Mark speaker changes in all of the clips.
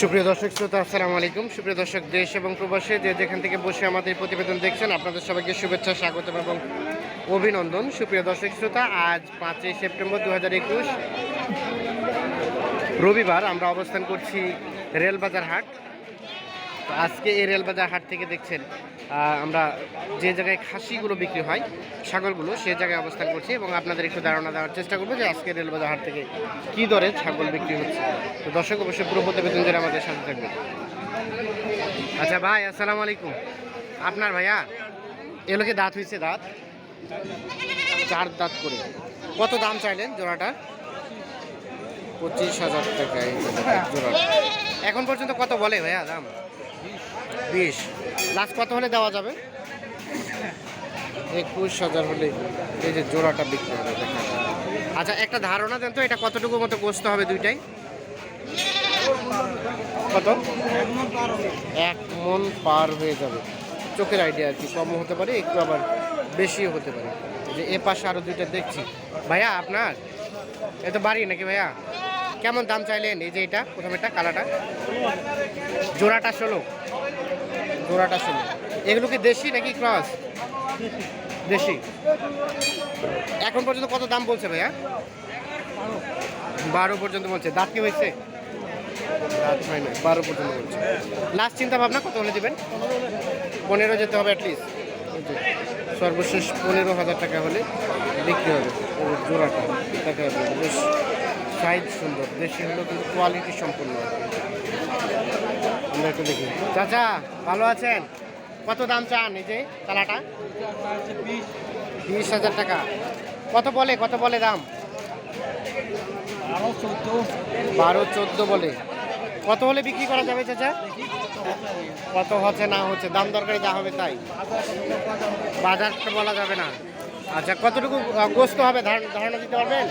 Speaker 1: সুপ্রিয় দর্শক শ্রোতা, আসসালামু আলাইকুম। সুপ্রিয় দর্শক, দেশ এবং প্রবাসে যে যেখান থেকে বসে আমাদের প্রতিবেদন দেখছেন, আপনাদের সবাইকে শুভেচ্ছা স্বাগত এবং অভিনন্দন। সুপ্রিয় দর্শক শ্রোতা, আজ পাঁচই সেপ্টেম্বর দু একুশ, রবিবার আমরা অবস্থান করছি রেলবাজার হাট। আজকে এই রেলবাজার হাট থেকে দেখছেন আমরা যে জায়গায় খাসিগুলো বিক্রি হয়, ছাগলগুলো, সে জায়গায় অবস্থান করছি এবং আপনাদের একটু ধারণা দেওয়ার চেষ্টা করব যে আজকে রেলবাজার থেকে কী দরে ছাগল বিক্রি হচ্ছে। তো দর্শক, অবশ্যই পুরো প্রতিবেদন যারা আমাদের সাথে থাকবে আচ্ছা ভাই, আসসালামু আলাইকুম। আপনার ভাইয়া এগুলো কি দাঁত হয়েছে দাঁত? চার দাঁত করে। কত দাম চাইলেন জোড়াটা? পঁচিশ হাজার টাকা জোড়াটা এখন পর্যন্ত কত বলে ভাইয়া দাম? বিশ। লাস্ট কত হলে দেওয়া যাবে? একুশ হাজার হলে এই যে জোড়াটা বিক্রি হবে, দেখা আচ্ছা একটা ধারণা দেন তো, এটা কতটুকু মতো গোস্ত হবে দুইটাই? কত? এক মন পার হয়ে যাবে। চোখের আইডিয়া আর কি কম হতে পারে, একটু আবার বেশিও হতে পারে। যে এ পাশে আরও দুইটা দেখছি। ভাইয়া, আপনার? এ তো বাড়ি নাকি ভাইয়া? কেমন দাম চাইলেন? এই যে এটা প্রথমেটা কালাটা জোড়াটা ষোলো। জোড়াটা ষোলো এগুলো কি দেশি নাকি ক্রস দেশি। এখন পর্যন্ত কত দাম বলছে ভাইয়া? বারো পর্যন্ত বলছে। দাঁত কি হয়েছে? হয় বারো পর্যন্ত বলছে। লাস্ট চিন্তা ভাবনা কত হলে দেবেন? পনেরো যেতে হবে অ্যাটলিস্ট সর্বশেষ পনেরো হাজার টাকা হলে বিক্রি হবে। জোড়াটা যাবে বেশ সাইজ সুন্দর। দেশি হলো কিন্তু কোয়ালিটি সম্পূর্ণ। আমরা একটু দেখি। চাচা ভালো আছেন? কত দাম চান এই যে কালাটা বিশ হাজার টাকা। কত বলে কত বলে দাম? বারো চোদ্দ। বলে। কত হলে বিক্রি করা যাবে চাচা? কত হচ্ছে না হচ্ছে দাম দরকারি যা হবে তাই। বাজারটা বলা যাবে না। আচ্ছা কতটুকু গোস্ত হবে? ধার- ধারণা দিতে পারবেন?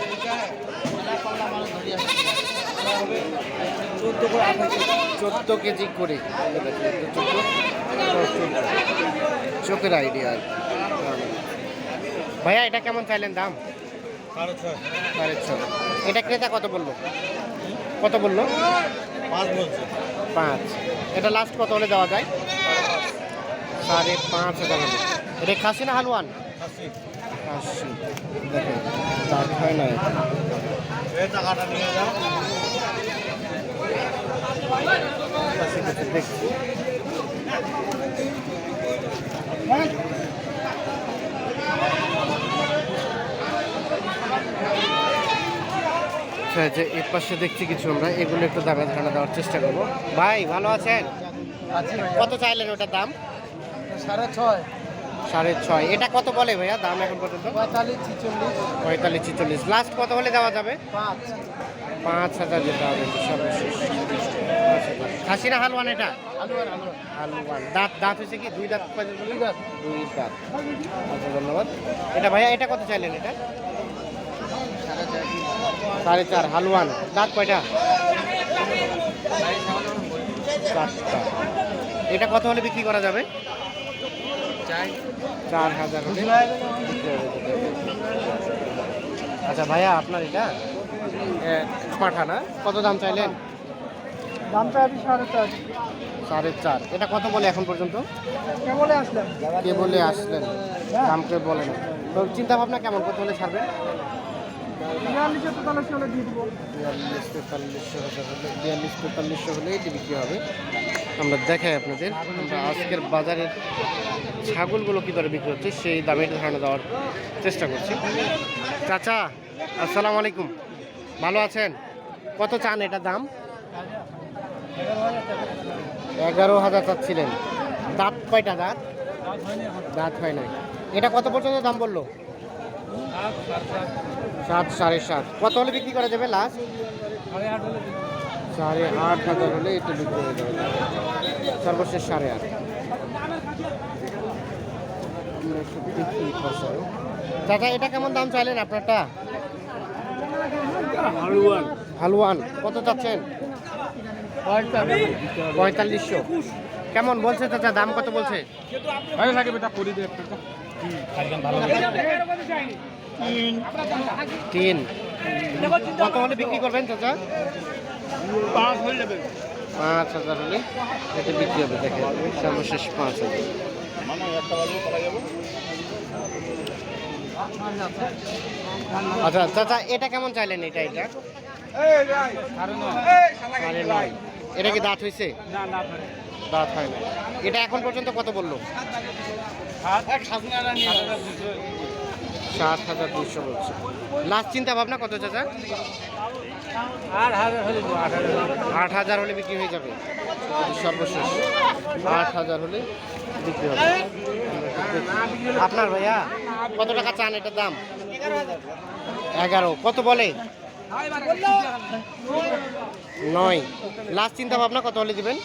Speaker 1: চোদ্দ কেজি করে। চোখের আইডিয়া আর ভাইয়া এটা কেমন চাইলেন দাম? সাড়ে ছ এটা ক্রেতা কত বলল? কত বলল?
Speaker 2: পাঁচ বলছে।
Speaker 1: পাঁচ। এটা লাস্ট কত হলে দেওয়া যায়? সাড়ে পাঁচ হাজার হলে। এটা খাসি না হালুয়ান?
Speaker 2: খাসি।
Speaker 1: হয় না এটা।
Speaker 2: এই টাকাটা নিয়ে যাও
Speaker 1: খাসি কিছু দেখছি। আচ্ছা যে এর পাশে দেখছি কিছু আমরা এগুলো একটু দামে ধারণা দেওয়ার চেষ্টা করব। ভাই ভালো আছেন?
Speaker 2: আছি
Speaker 1: কত চাইলেন ওটার দাম?
Speaker 2: সাড়ে ছয়।
Speaker 1: সাড়ে ছয়। এটা কত বলে ভাইয়া দাম এখন পর্যন্ত?
Speaker 2: পঁয়তাল্লিশ ছিচল্লিশ।
Speaker 1: পঁয়তাল্লিশ ছিচল্লিশ। লাস্ট কত হলে দেওয়া যাবে?
Speaker 2: পাঁচ।
Speaker 1: পাঁচ হাজার যেতে হবে সর্বশেষ। হাজার। খাসি না হালুয়ান এটা হালুয়ান দাঁত দাঁত হয়েছে কি? দুই দাঁত?
Speaker 2: দুই দাঁত।
Speaker 1: দুই দাঁত। আচ্ছা ধন্যবাদ। এটা ভাইয়া এটা কত চাইলেন এটা?
Speaker 2: সাড়ে
Speaker 1: চার হালুয়ান দাঁত কয়টা? চারটা। এটা কত হলে বিক্রি করা যাবে? চার। হাজার আচ্ছা ভাইয়া আপনার এটা? পাঠানা। কত দাম চাইলেন?
Speaker 2: সাড়ে চার।
Speaker 1: সাড়ে চার। এটা কত বলে এখন পর্যন্ত?
Speaker 2: আসলেন।
Speaker 1: কে বলে আসলেন। দাম কে বলে তো চিন্তা ভাবনা কেমন? কত হলে ছাড়বেন?
Speaker 2: বিয়াল্লিশে তেতাল্লিশ হলে দিয়ে দিব।
Speaker 1: বিয়াল্লিশ তেতাল্লিশশো হলে বিয়াল্লিশ তেতাল্লিশশো হলে এটি বিক্রি হবে। আমরা দেখাই আপনাদের। আমরা আজকের বাজারের ছাগলগুলো কী দরে বিক্রি হচ্ছে সেই দামের ধারণা দেওয়ার চেষ্টা করছি। চাচা আসসালামু আলাইকুম। ভালো আছেন? কত চান এটা দাম? এগারো হাজার চাচ্ছিলেন। দাঁত কয়টা দাঁত? দাঁত হয় নাই। এটা কত পর্যন্ত দাম বলল? সাত সাড়ে সাত। কত হলে বিক্রি করা যাবে লাস্ট সাড়ে আট হাজার হলে একটু বিক্রি হয়ে যাবে। সর্বশেষ সাড়ে আট। চাচা এটা কেমন দাম চাইলেন আপনারটা?
Speaker 2: আলুয়ার
Speaker 1: হালুয়ান। কত চাচ্ছেন? পঁয়তাল্লিশশো। কেমন বলছে চাচা? দাম কত বলছে?
Speaker 2: ভালো বেটা
Speaker 1: তিন। কত হলে বিক্রি করবেন চাচা?
Speaker 2: পাঁচ হয়ে যাবে
Speaker 1: পাঁচ হাজার হলে এটা বিক্রি হবে দেখেন। সর্বশেষ পাঁচ হাজার। আচ্ছা চাচা এটা কেমন চাইলেন এটা এটা? সাড়ে নয়। এটা কি দাঁত হয়েছে দাঁত হয় না এটা এখন পর্যন্ত কত বলল? সাত? হাজার দুশো। বলছে। লাস্ট চিন্তা ভাবনা কত চাচা? আট হাজার হলে বিক্রি হয়ে যাবে। সর্বশেষ। আট হাজার হলে বিক্রি হবে। আপনার ভাইয়া? কত টাকা চান এটার দাম? এগারো। কত বলে? নয়। লাস্ট চিন্তা ভাবনা কত হলে দিবেন?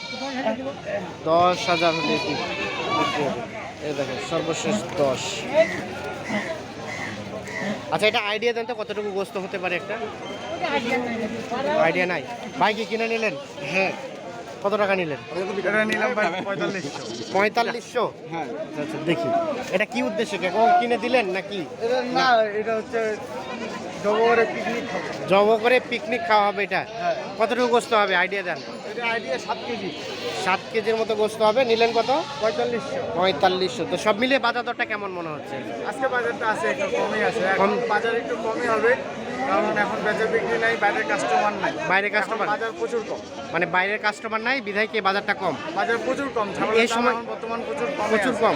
Speaker 1: দশ হাজার হলে এই দেখেন সর্বশেষ দশ। আচ্ছা এটা আইডিয়া দেন তো কতটুকু গোস্ত হতে পারে একটা? আইডিয়া নাই। ভাই কি কিনে নিলেন? হ্যাঁ। কত টাকা নিলেন?
Speaker 2: পঁয়তাল্লিশশো। হ্যাঁ।
Speaker 1: আচ্ছা আচ্ছা দেখি। এটা কি উদ্দেশ্যে? কিনে দিলেন নাকি?
Speaker 2: না এটা হচ্ছে
Speaker 1: জব করে পিকনিক খাওয়া হবে এটা?
Speaker 2: হ্যাঁ।
Speaker 1: কতটুকু গোস্ত হবে? আইডিয়া দেন।
Speaker 2: এটা আইডিয়া সাত কেজি।
Speaker 1: সাত কেজির মতো গোস্ত হবে। নিলেন কত?
Speaker 2: পঁয়তাল্লিশশো।
Speaker 1: পঁয়তাল্লিশশো। তো সব মিলিয়ে বাজার দরটা কেমন মনে হচ্ছে?
Speaker 2: আজকে বাজারটা আছে একটু কমই আছে। এখন বাজার একটু কমই হবে। কারণ এখন বেচা বিক্রি নাই বাইরের কাস্টমার নাই।
Speaker 1: বাইরে কাস্টমার
Speaker 2: বাজার প্রচুর কম।
Speaker 1: মানে বাইরের কাস্টমার নাই বিধায় কি বাজারটা কম?
Speaker 2: বাজার প্রচুর কম
Speaker 1: এই সময়-
Speaker 2: বর্তমান প্রচুর কম
Speaker 1: প্রচুর কম।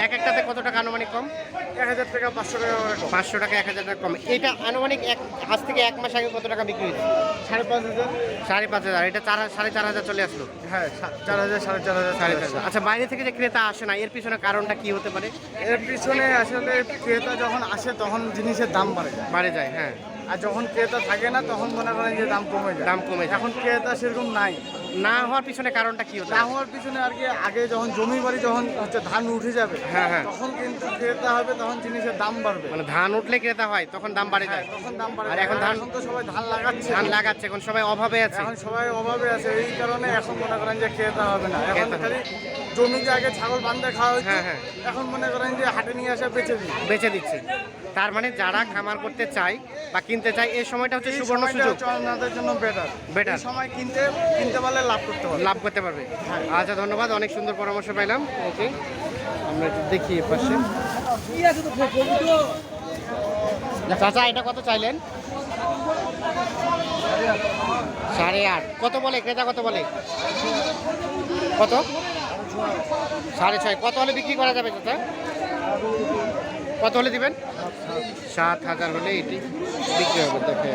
Speaker 1: এক একটাতে কত টাকা আনুমানিক কম?
Speaker 2: এক হাজার টাকা পাঁচশো টাকা
Speaker 1: পাঁচশো টাকা এক হাজার টাকা কম। এটা আনুমানিক এক আজ থেকে এক মাস আগে কত টাকা বিক্রি হয়েছে?
Speaker 2: সাড়ে পাঁচ হাজার।
Speaker 1: সাড়ে পাঁচ হাজার। এটা চার সাড়ে চার হাজার চলে আসলো?
Speaker 2: হ্যাঁ চার হাজার সাড়ে চার হাজার
Speaker 1: সাড়ে চার আচ্ছা বাইরে থেকে যে ক্রেতা আসে না এর পিছনে কারণটা কি হতে পারে?
Speaker 2: এর পিছনে আসলে ক্রেতা যখন আসে তখন জিনিসের দাম বাড়ে
Speaker 1: বাড়ে যায় হ্যাঁ।
Speaker 2: আর যখন ক্রেতা থাকে না তখন মনে করেন যে দাম কমে যায়।
Speaker 1: দাম কমে যায়।
Speaker 2: এখন ক্রেতা সেরকম নাই।
Speaker 1: না হওয়ার পিছনে কারণটা কি হতে
Speaker 2: না হওয়ার পিছনে আর কি আগে যখন জমি বাড়ি যখন হচ্ছে ধান উঠে যাবে
Speaker 1: হ্যাঁ, হ্যাঁ।
Speaker 2: তখন কিন্তু ক্রেতা হবে তখন জিনিসের দাম বাড়বে।
Speaker 1: মানে ধান উঠলে ক্রেতা হয় তখন দাম বাড়ে
Speaker 2: হ্যাঁ,
Speaker 1: যায়
Speaker 2: তখন দাম
Speaker 1: আর এখন ধান-
Speaker 2: তো সবাই ধান লাগাচ্ছে।
Speaker 1: ধান লাগাচ্ছে এখন সবাই অভাবে আছে।
Speaker 2: এখন সবাই অভাবে আছে এই কারণে এখন মনে করেন যে ক্রেতা হবে না। এখন খালি জমিতে আগে ছাগল বান্ধে খাওয়া
Speaker 1: হ্যাঁ, হ্যাঁ।
Speaker 2: এখন মনে করেন যে হাটে নিয়ে আসে বেঁচে দিচ্ছে
Speaker 1: বেচে দিচ্ছে। তার মানে যারা খামার করতে চায় বা কিনতে চায় এই সময়টা হচ্ছে সুবর্ণ সুযোগ।
Speaker 2: আপনাদের জন্য বেটার বেটার সময় কিনতে কিনতে পারলে লাভ করতে পারবে।
Speaker 1: লাভ করতে পারবে। আচ্ছা ধন্যবাদ অনেক সুন্দর পরামর্শ পাইলাম। ওকে আমরা একটু দেখি পাশে। চাচা এটা কত চাইলেন? সাড়ে আট। কত বলে? ক্রেতা কত বলে? কত? সাড়ে ছয়। কত হলে বিক্রি করা যাবে চাচা? কত হলে দিবেন? সাত হাজার হলে এটি বিক্রি হবে দেখে